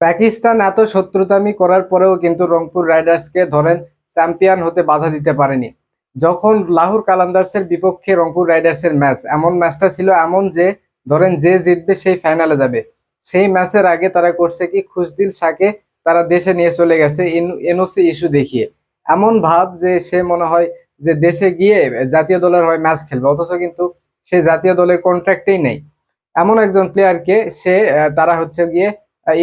পাকিস্তান এত শত্রুতামি করার পরেও কিন্তু রংপুর রাইডার্সকে ধরেন চ্যাম্পিয়ন হতে বাধা দিতে পারেনি। যখন লাহোর কালান্দার্সের বিপক্ষে রংপুর রাইডার্সের ম্যাচ, এমন ম্যাচটা ছিল এমন যে, ধরেন যে জিতবে সেই ফাইনালে যাবে। সেই ম্যাচের আগে তারা করছে কি, খুশদিল শাকে তারা দেশে নিয়ে চলে গেছে এনওসি ইস্যু দেখিয়ে। এমন ভাব যে, সে মনে হয় যে দেশে গিয়ে জাতীয় দলের হয় ম্যাচ খেলবে, অথচ কিন্তু সে জাতীয় দলের কন্ট্রাক্টেই নেই। এমন একজন প্লেয়ারকে সে তারা হচ্ছে গিয়ে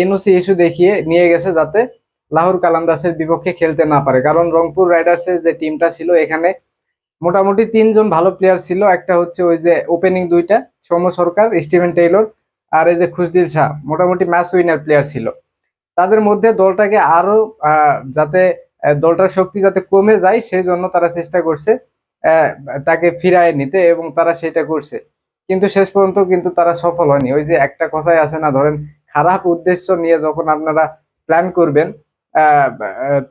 এনওসি ইস্যু দেখিয়ে নিয়ে গেছে যাতে লাহোর কালান্দাসের বিপক্ষে খেলতে না পারে। কারণ রংপুর রাইডার্সের যে টিমটা ছিল, এখানে মোটামুটি তিনজন ভালো প্লেয়ার ছিল। একটা হচ্ছে ওই যে ওপেনিং দুইটা, সৌম্য সরকার, স্টিভেন টেইলর আর এই যে খুশদিল শাহ, মোটামুটি ম্যাচ উইনার প্লেয়ার ছিল। তাদের মধ্যে দলটাকে আরও যাতে দলটার শক্তি যাতে কমে যায় সেই জন্য তারা চেষ্টা করছে তাকে ফিরায় নিতে এবং তারা সেটা করছে। কিন্তু শেষ পর্যন্ত কিন্তু তারা সফল হয়নি। ওই যে একটা কথাই আছে না, ধরেন খারাপ উদ্দেশ্য নিয়ে যখন আপনারা প্ল্যান করবেন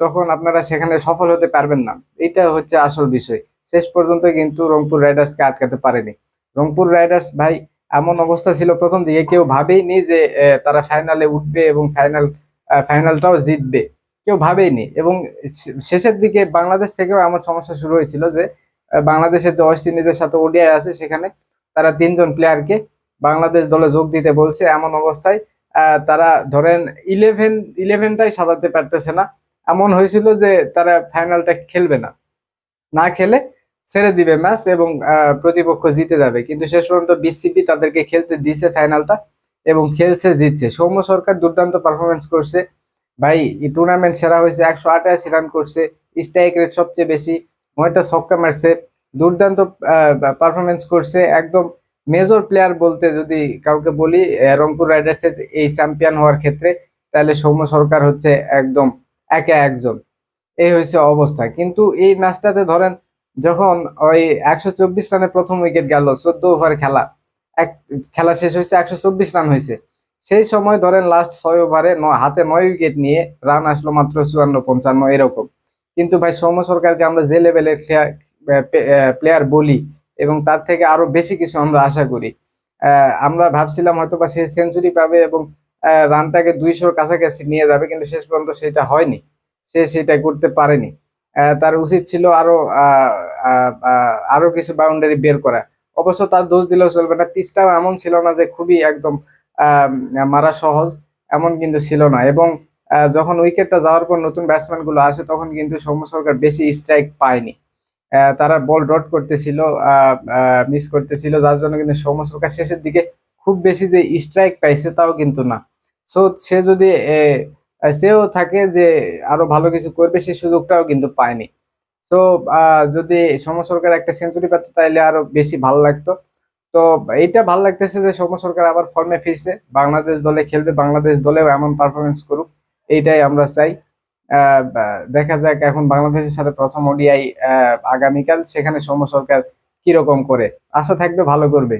তখন আপনারা সেখানে সফল হতে পারবেন না। এটা হচ্ছে আসল বিষয়। শেষ পর্যন্ত কিন্তু রংপুর রাইডার্সকে আটকাতে পারেনি। রংপুর রাইডার্স ভাই, এমন অবস্থা ছিল প্রথম দিকে। কেউ ভাবেইনি যে তারা ফাইনালে উঠবে এবং ফাইনাল ফাইনালটাও জিতবে। কেউ ভাবেইনি। এবং শেষের দিকে বাংলাদেশ থেকেও এমন সমস্যা শুরু হয়েছিল যে বাংলাদেশের যে ওয়েস্ট ইন্ডিজের সাথে ওডিআই আছে সেখানে, তারা তিনজন প্লেয়ারকে বাংলাদেশ দলে যোগ দিতে বলছে। এমন অবস্থায় তারা ধরেন ইলেভেন ইলেভেনটাই সাজাতে পারতেছে না। এমন হয়েছিল যে তারা ফাইনালটা খেলবে না। না খেলে ছেড়ে দিবে ম্যাচ এবং প্রতিপক্ষ জিতে যাবে। কিন্তু শেষ পর্যন্ত বিসিবি তাদেরকে খেলতে দিছে ফাইনালটা এবং খেলছে, জিতছে। সৌম্য সরকার দুর্দান্ত পারফরমেন্স করছে। ভাই টুর্নামেন্ট সেরা হয়েছে, একশো আটাশি রান করছে। স্ট্রাইক রেট সবচেয়ে বেশি। নয়টা ছক্কা মারছে। দুর্দান্ত পারফরমেন্স করছে। একদম মেজর প্লেয়ার বলতে যদি কাউকে বলি রংপুর রাইডার্সের এই চ্যাম্পিয়ন হওয়ার ক্ষেত্রে, তাহলে সৌম্য সরকার হচ্ছে একদম একে একজন। এই হয়েছে অবস্থা। কিন্তু এই ম্যাচটাতে ধরেন, যখন ওই একশো চব্বিশ রানে প্রথম উইকেট গেল, চোদ্দ ওভার খেলা, এক, খেলা শেষ হয়েছে, একশো চব্বিশ রান হয়েছে। সেই সময় ধরেন লাস্ট ছয় ওভারে হাতে নয় উইকেট নিয়ে রান আসলো মাত্র চুয়ান্ন পঞ্চান্ন, এরকম। কিন্তু ভাই, সৌম্য সরকারকে আমরা যে লেভেলের প্লেয়ার বলি এবং তার থেকে আরও বেশি কিছু আমরা আশা করি। আমরা ভাবছিলাম হয়তো বা সে সেঞ্চুরি পাবে এবং রানটাকে দুইশোর কাছাকাছি নিয়ে যাবে, কিন্তু শেষ পর্যন্ত সেটা হয়নি। সে সেটা করতে পারেনি। তার উচিত ছিল আরও আরও কিছু বাউন্ডারি বের করা। অবশ্য তার দোষ দিলেও চলবে না। পিচটাও এমন ছিল না যে খুবই একদম মারা সহজ, এমন কিন্তু ছিল না। এবং যখন উইকেটটা যাওয়ার পর নতুন ব্যাটসম্যানগুলো আসে, তখন কিন্তু সৌম্য সরকার বেশি স্ট্রাইক পায়নি। তারা বল ডট করতেছিল মিস করতেছিল, যার জন্য কিন্তু সৌম্য সরকার শেষের দিকে খুব বেশি যে স্ট্রাইক পাইছে তাও কিন্তু না। সো সে যদি সেও থাকে যে আরও ভালো কিছু করবে সেই সুযোগটাও কিন্তু পায়নি। তো যদি সৌম্য সরকার একটা সেঞ্চুরি পেতো তাহলে আরও বেশি ভালো লাগতো। তো, এইটা ভালো লাগতেছে যে সৌম্য সরকার আবার ফর্মে ফিরছে। বাংলাদেশ দলে খেলবে, বাংলাদেশ দলেও এমন পারফরমেন্স করুক, এইটাই আমরা চাই। দেখা যাক এখন বাংলাদেশের সাথে প্রথম ওডিআই আগামীকাল সেখানে সৌম্য সরকার কীরকম করে। আশা থাকবে ভালো করবে।